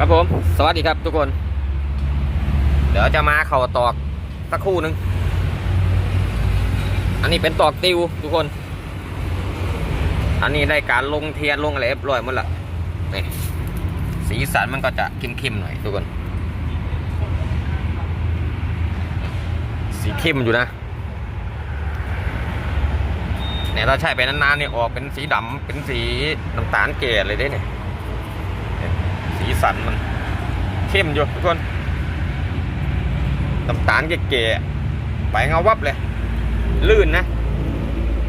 ครับผม สวัสดีครับทุกคน เดี๋ยวจะมาเข่าตอกสักคู่หนึ่งอันนี้เป็นตอกติวทุกคน อันนี้ได้การลงเทียนลงอะไรเรียบร้อยหมดละนี่สีสันมันก็จะเข้มๆหน่อยทุกคน สีเข้มอยู่นะเนี่ยถ้าใช้ไปนานๆเนี่ยออกเป็นสีดำเป็นสีน้ำตาลเกลเลยเด้เนี่ย สีสันมัน เข้มอยู่ทุกคนน้ำตาลเก๋ๆใบเงาวับเลย ลื่นนะ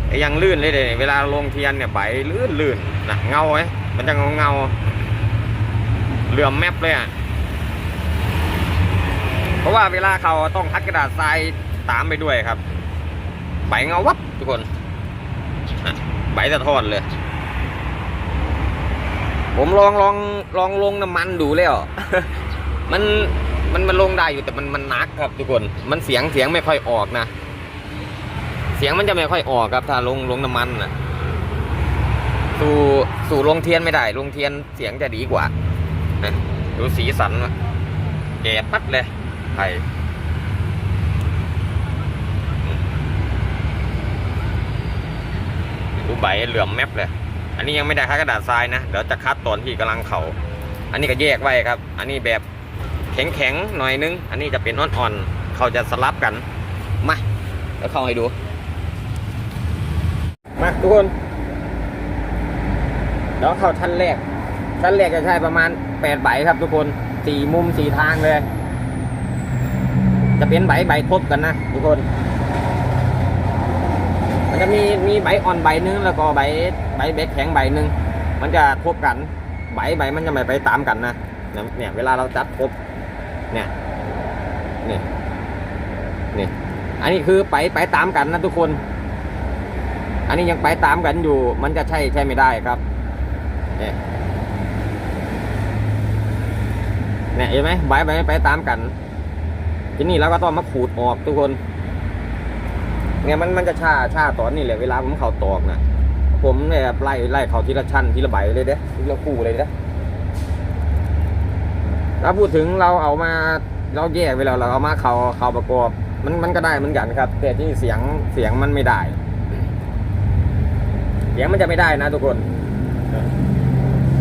ไอ้ยังลื่นเลยเลยเวลาลงเทียนเนี่ยใบลื่นลื่นนะเงาไอ้มันจะเงาเงาเหลื่อมแมปเลยอะเพราะว่าเวลาเขาต้องพัดกระดาษทรายตามไปด้วยครับ ใบเงาวับทุกคนใบสะท้อนเลย ผมลองลองลองลงน้ำมันดูแล้วมันมันมันลงได้อยู่แต่มันมันนักครับทุกคน มันเสียงเสียงไม่ค่อยออกนะ เสียงมันจะไม่ค่อยออกครับ ถ้าลงลงน้ำมันนะสู่สู่ลงเทียนไม่ได้ลงเทียนเสียงจะดีกว่าดูสีสันแก่ปัดเลยไทยดูใบเหลื่อมแมปเลย อันนี้ยังไม่ได้คัดกระดาษทรายนะ เดี๋ยวจะคัดตอนที่กำลังเขาอันนี้ก็แยกไว้ครับ อันนี้แบบแข็งๆหน่อยนึง อันนี้จะเป็นอ่อนๆ เขาจะสลับกัน มาเดี๋ยวเข้าให้ดู มาทุกคนเดี๋ยวเข้าชั้นแรก ชั้นแรกจะใช้ประมาณแปดใบครับทุกคนสี่มุมสี่ทางเลย จะเป็นใบใบครบกันนะทุกคน จะมีมีใบอ่อนใบหนึงแล้วก็ใบใบเบ็ดแข็งใบหนึ่งมันจะครบกันใบใบมันจะไม่ไปตามกันนะเนี่ยเวลาเราจัดครบเนี่ยนี่นี่อันนี้คือไปไปตามกันนะทุกคน อันนี้ยังไปตามกันอยู่ มันจะใช่ใช่ไม่ได้ครับเนี่ยเนี่ยเห็นไหมใบใบไปตามกัน ทีนี้เราก็ต้องมาขูดออกทุกคน เนี่ยมันมันจะชาชาตอนนี้แหละเวลาผมเข่าตอกนะผมเนี่ยไล่ไล่เข่าทีละชั้นทีละใบเลยเด้ทีละคู่เลยเด้ถ้าพูดถึงเราเอามาเราแยกไปแล้วเราเอามาเขาเข่าประกอบมันมันก็ได้เหมือนกันครับ แต่ที่เสียงเสียงมันไม่ได้ เสียงมันจะไม่ได้นะทุกคน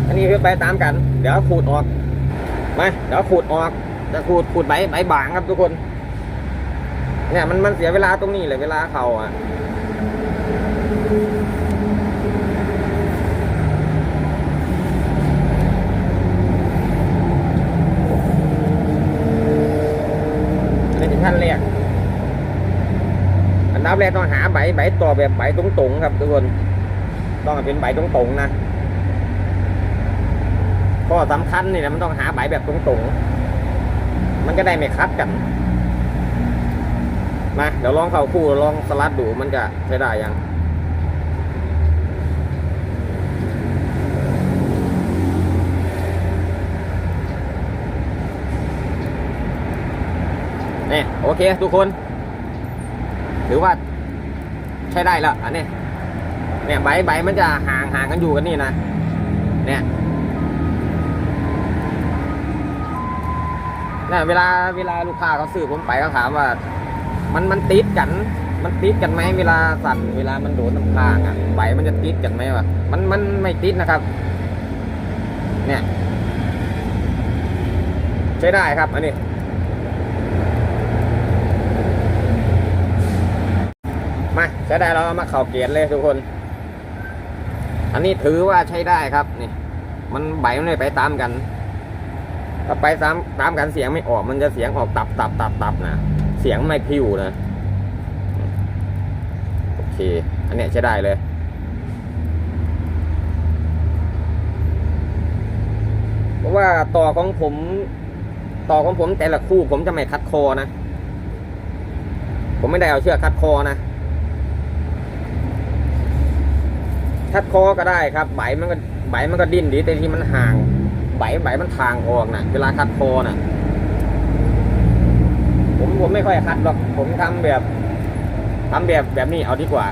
อันนี้คือไปตามกัน เดี๋ยวขูดออกมาเดี๋ยวขูดออกจะขูดขูดใบใบบางครับทุกคน เนี่ยมันมันเสียเวลาตรงนี้เลยเวลาเขาอะอันนี้เป็นขั้นแรกอันดับแรกต้องหาใบใบต่อแบบใบตรงๆครับทุกคนต้องเป็นใบตรงๆนะข้อสำคัญนี่นะมันต้องหาใบแบบตรงๆมันก็ได้ไม่คัดกัน มาเดี๋ยวลองเข้าคู่ลองสลัดดูมันจะใช้ได้ยังนี่โอเคทุกคนถือว่าใช้ได้แล้วอันนี้เนี่ยใบใบมันจะห่างห่างกันอยู่กันนี่นะ เนี่ยเนี่ยเวลาเวลาลูกค้าเขาซื้อผมไปเขาถามว่า มันมันติดกัน มันติดกันไหมเวลาสั่นเวลามันโดนน้ำค้างอะใบมันจะติดกันไหมวะมันมันไม่ติดนะครับ เนี่ย ใช้ได้ครับอันนี้มาใช้ได้เราเอามาเข่าเกียร์เลยทุกคน อันนี้ถือว่าใช้ได้ครับนี่มันใบมันไม่ไปตามกัน ถ้าไปตามตามกันเสียงไม่ออก มันจะเสียงออกตับตับตับตับนะ เสียงไม่พิวนะโอเค อันเนี้ยใช้ได้เลยเพราะว่าต่อของผม ต่อของผมแต่ละคู่ผมจะไม่คัดคอนะ ผมไม่ได้เอาเชือกคัดคอนะคัดคอก็ได้ครับใบมันก็ใบมันก็ดิ้นดีแต่ที่มันห่างใบใบมันทางออกนะเวลาคัดคอนะผม ผมไม่ค่อยคัดหรอก ผมทำแบบทำแบบแบบนี้เอาดีกว่า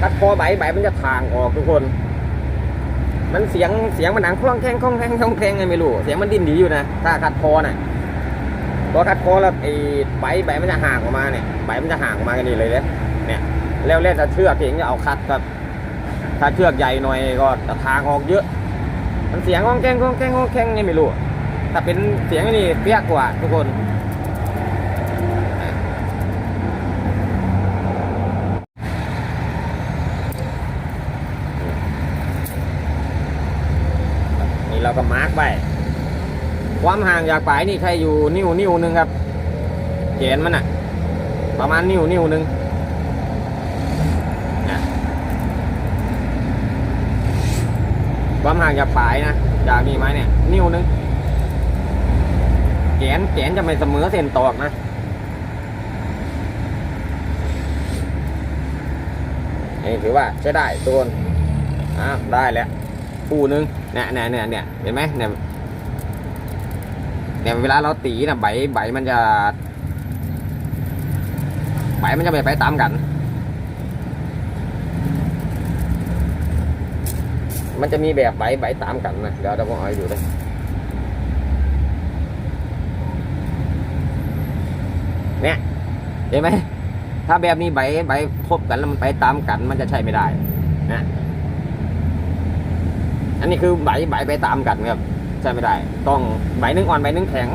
คัดคอใบใบมันจะทางออกทุกคน มันเสียงเสียงมันหนังคล่องแคล่งคล่องแคล่งคล่องแคล่งไงไม่รู้ เสียงมันดิ้นดีอยู่นะ ถ้าคัดคอน่ะพอคัดคอแล้วไอ้ใบใบมันจะห่างออกมาเนี่ยใบมันจะห่างออกมากันนี่เลยเนี่ยเนี่ย แล้วเล่นจะเชือกเองจะเอาคัดครับ ถ้าเชือกใหญ่หน่อยก็จะทางออกเยอะ มันเสียงคล่องแคล่งคล่องแคล่งคล่องแคล่งไงไม่รู้ถ้าเป็นเสียงนี่เปียกกว่าทุกคนนี่เราก็มาร์กไว้ความห่างจากปลายนี่ใครอยู่นิ้วนิ้วหนึงครับเกณฑ์มันอะประมาณนิ้วนิ้วหนึงเนี่ย ความห่างจากปลายนะ จากนี่ไม้เนี่ย นิ้วนึงแกนแกนจะไม่เสมอเส้นตอกนะนี่ถือว่าใช้ได้ตัวนอะได้แล้วคู่นึงเนี่ยเนี่ยเนี่ยเนี่ยเห็นไหมเนี่ยเนี่ยเวลาเราตีนะใบใบมันจะใบมันจะไม่ไปตามกัน มันจะมีแบบใบใบตามกันนะ เดี๋ยวเราผมเอาให้ดูเลยเนี่ยเห็นไหมถ้าแบบนี้ใบใบคบกันแล้วมันไปตามกัน มันจะใช้ไม่ได้นะอันนี้คือใบใบไปตามกันครับใช่ไม่ได้ ต้องใบนึงอ่อนใบนึงแข็ง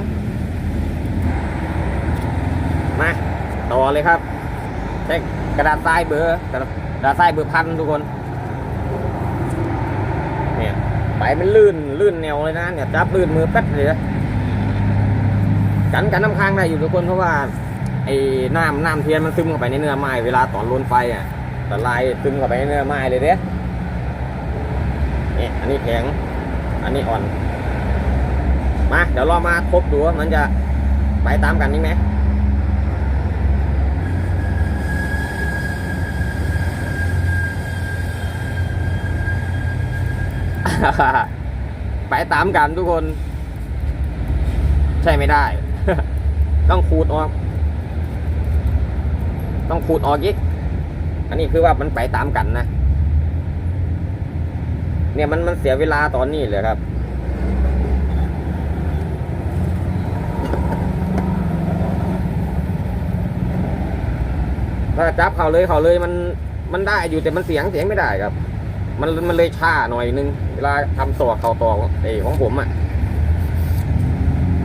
มาต่อเลยครับใช้กระดาษทรายเบอร์กระดาษทรายเบอร์พันทุกคน เนี่ยใบมันลื่นลื่นแนวเลยนะเนี่ยจับลื่นมือแป๊บเลยนะกันกันน้ำค้างได้อยู่ทุกคนเพราะว่าไอ้น้ำน้ำเทียนมันซึมเข้าไปในเนื้อไม้เวลาตอนลนไฟอะละลายซึมเข้าไปในเนื้อไม้เลยเด้นี่อันนี้แข็ง อันนี้อ่อน มา เดี๋ยวรามาทบดูว่ามันจะไปตามกันนี่ไหม ไปตามกันทุกคน ใช่ไม่ได้ ต้องขูดออก ต้องขูดออกอีก อันนี้คือว่ามันไปตามกันนะ เนี่ยมันมันเสียเวลาตอนนี้เลยครับถ้าจับเขาเลยเขาเลยมันมันได้อยู่แต่มันเสียงเสียงไม่ได้ครับ มันมันเลยช้าหน่อยนึง วลาทำตัวเขาตอกเอของผมอะ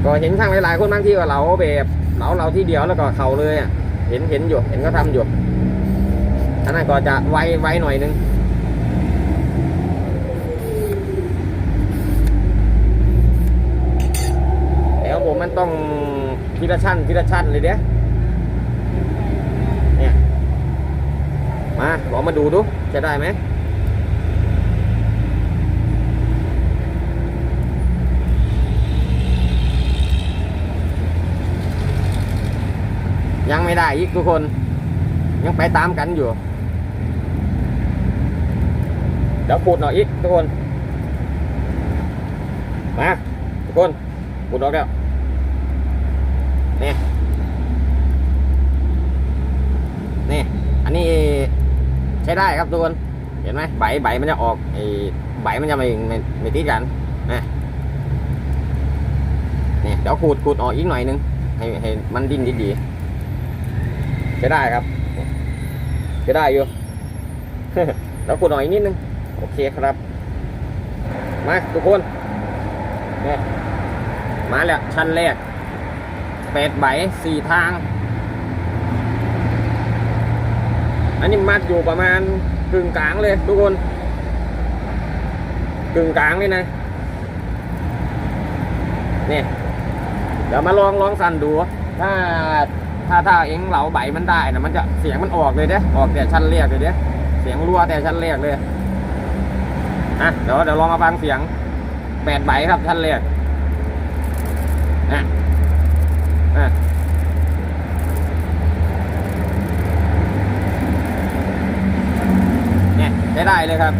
ก็เห็นช่างหลายๆคนบางที่ก็เหลาแบบเหลาเราที่เดียวแล้วก็เข่าเลยอะเห็นเห็นอยู่เห็นเขาทำอยู่อันนั้นก็จะไวไวหน่อยนึงแต่ของผมมันต้องทีละชั้นทีละชั้นเลยเด้เนี่ยมาลองมาดูดูจะได้ไหม ยังไม่ได้อีกทุกคน ยังไปตามกันอยู่ เดี๋ยวขูดหน่อยอีกทุกคน มาทุกคนขูดออกแล้วนี่นี่อันนี้ใช้ได้ครับทุกคน เห็นไหมใบใบมันจะออกไอ้ใบมันจะไม่ไม่ไม่ติดกันนะนี่เดี๋ยวขูดขูดออกอีกหน่อยนึงให้ให้มันดิ้นดีๆ ช้ได้ครับใช้ได้อยู่ แล้วขูดออกอีกนิดนึง โอเคครับ มาทุกคนนี่มาแล้ว ชั้นแรกแปดใบสี่ทาง อันนี้มัดอยู่ประมาณกึ่งกลางเลย ทุกคนกึ่งกลางเลยนะ นี่ เดี๋ยวมาลองลองสั่นดู ถ้า ถ้าถ้าเอ็งเหลาใบมันได้นะมันจะเสียงมันออกเลยเด้ออกแต่ชั้นเรียกเลยเด้เสียงรั่วแต่ชั้นเรียกเลยอะเดี๋ยวเดี๋ยวลองมาฟังเสียงแปดใบครับชั้นเรียกอะอะเนี่ยใช้ได้เลยครับ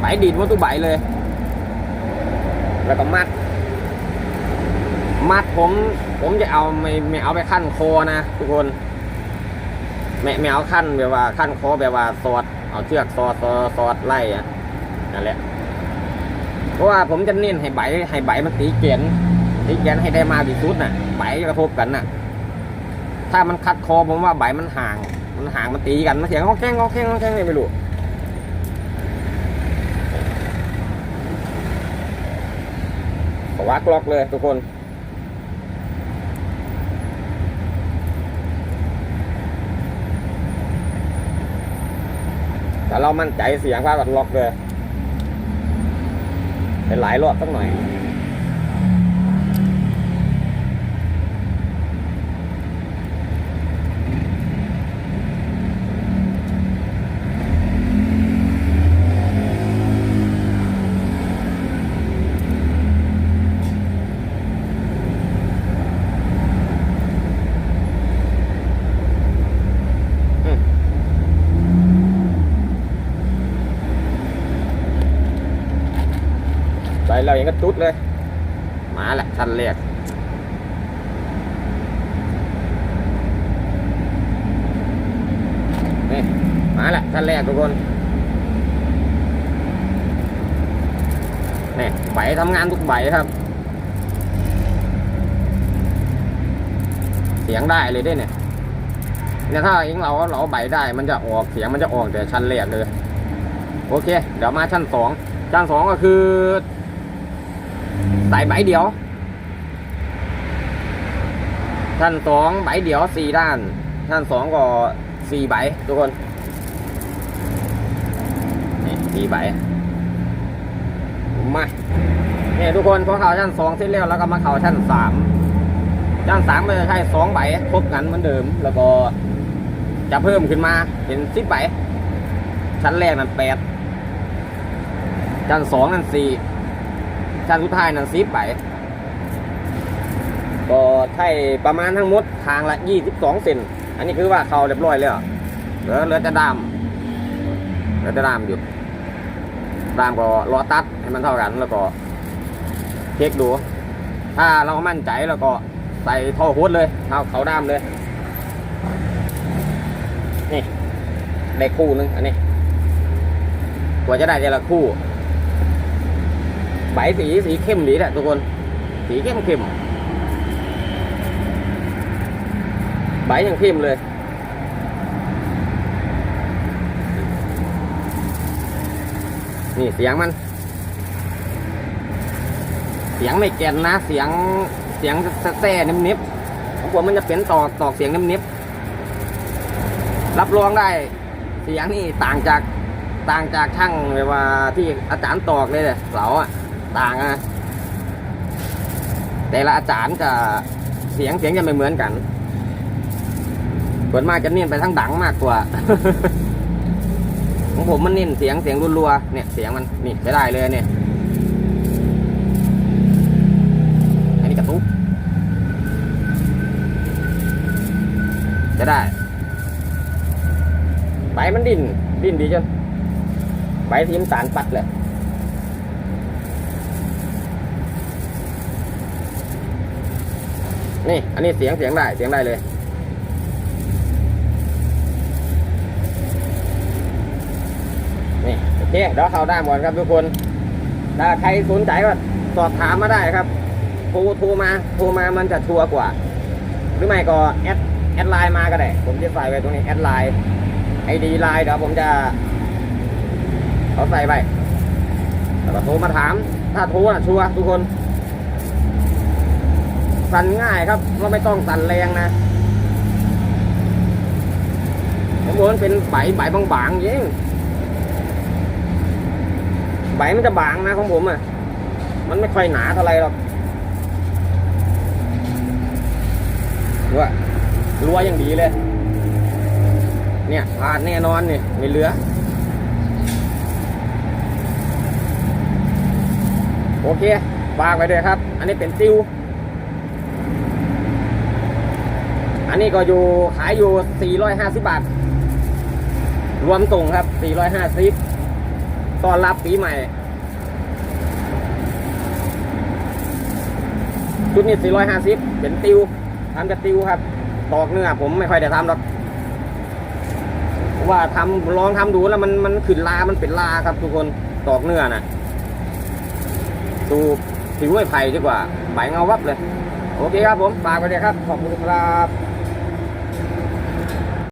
ใบดีดหมดทุใบเลย แล้วก็มัดมัดผม ผมจะเอาไม่ไม่เอาไปขั้นโคนะทุกคนไม่ไม่เอาขั้นแบบว่าขั้นโคแบบว่าสอดเอาเชือกสอดสอดสอดไล่อะนั่นแหละเพราะว่าผมจะเน้นให้ใบให้ใบมันตีเกียนตีเกียนให้ได้มากที่สุดน่ะใบกระทบกันน่ะ ถ้ามันคัดคอผมว่าใบมันห่าง มันห่างมันตีกันมันเสียงก้องแข้งก้องแข้งก้องแข้งไม่รู้วักล็อกเลยทุกคน แต่เรามั่นใจเสียงว่ากัดล็อกเลยเป็นหลายรอบสักหน่อย ไปเราอย่าง ก็ตุ๊ดเลย มาแหละชั้นแรกนี่มาแหละชั้นแรกทุกคนนี่ใบทำงานทุกใบครับ เสียงได้เลยด้วยเนี่ยเนี่ยถ้าเองเราเราใบได้มันจะออกเสียงมันจะออกแต่ชั้นแรกเลย โอเค เดี๋ยวมาชั้นสองชั้นสองก็คือ ใส่ใบเดียว ท่านสองใบเดียวสี่ด้าน ท่านสองก็สี่ใบทุกคนนี่สี่ใบมาเนี่ยทุกคนพอเข่าชั้นสองเสร็จแล้วแล้วก็มาเข่าชั้นสามชั้นสามมันจะใช้สองใบครบกันเหมือนเดิม แล้วก็จะเพิ่มขึ้นมาเป็นสิบใบชั้นแรกนั้นแปดชั้นสองนั้นสี่ ชั้นสุดท้ายนั้นซิปไปก็ใช่ประมาณทั้งหมดทางละ22เซนอันนี้คือว่าเขาเรียบร้อยแล้วเหลือเหลือจะดามเหลือจะดามอยู่ดามก็รอตัดให้มันเท่ากันแล้วก็เช็คดู ถ้าเรามั่นใจแล้วก็ใส่ท่อโฮสเลยเอาเขาดามเลย นี่ได้คู่นึงอันนี้ กว่าจะได้แต่ละคู่ ใบสีสีเข้มดีแหละทุกคน สีเข้มเข้มใบยังเข้มเลยนี่เสียงมัน เสียงไม่แก่นนะ เสียงเสียงแซ่ๆนิบๆผมกลัวมันจะเป็นตอกตอกเสียงนิบๆรับรองได้ เสียงนี่ต่างจากต่างจากช่างเลยว่าที่อาจารย์ตอกเลยเลยเสาอะ ต่างอะแต่ละอาจารย์จะเสียงเสียงจะไม่เหมือนกันส่วนมากจะเน้นไปทางดังมากกว่า ของผมมันเน้นเสียงเสียงรัวๆเนี่ยเสียงมันนี่ไม่ได้เลยเนี่ย อันนี้กระตุกจะได้ ใบมันดิ้นดิ้นดีจนใบทีมสารปัดเลย นี่ อันนี้เสียงเสียงได้เสียงได้เลย นี่โอเคเดี๋ยวเข้าด้านก่อนครับทุกคนถ้าใครสนใจก็สอบถามมาได้ครับโทรโทรมาโทรมามันจะชัวร์กว่า หรือไม่ก็แอดแอดไลน์มาก็ได้ ผมจะใส่ไว้ตรงนี้แอดไลน์ไอดีไลน์เดี๋ยวผมจะเอาใส่ไปแล้วก็โทรมาถาม ถ้าโทรนะชัวร์ทุกคน สั่นง่ายครับเราไม่ต้องสั่นแรงนะผมบอกมันเป็นใบใบบางๆยิงใบมันจะบางนะของผมอะ มันไม่ค่อยหนาเท่าไรหรอกว่ารัวอย่างดีเลย เนี่ยผ่านแน่นอนนี่ไม่เหลือ โอเคฝากไว้ด้วยครับ อันนี้เป็นซิว อันนี้ก็อยู่ขายอยู่ 450 บาท รวมส่งครับ 450ตอนรับปีใหม่ ชุดนี้ 450 เป็นติวทำจากติวครับ ตอกเนื้อผมไม่ค่อยได้ทำหรอกว่าทำลองทำดูแล้วมันมันขึ้นลา มันเป็นลาครับทุกคนตอกเนื้อน่ะสูบผิวไม้ไผ่ดีกว่าใบเงาวับเลย โอเคครับผมฝากไปเลยครับ ขอบคุณครับ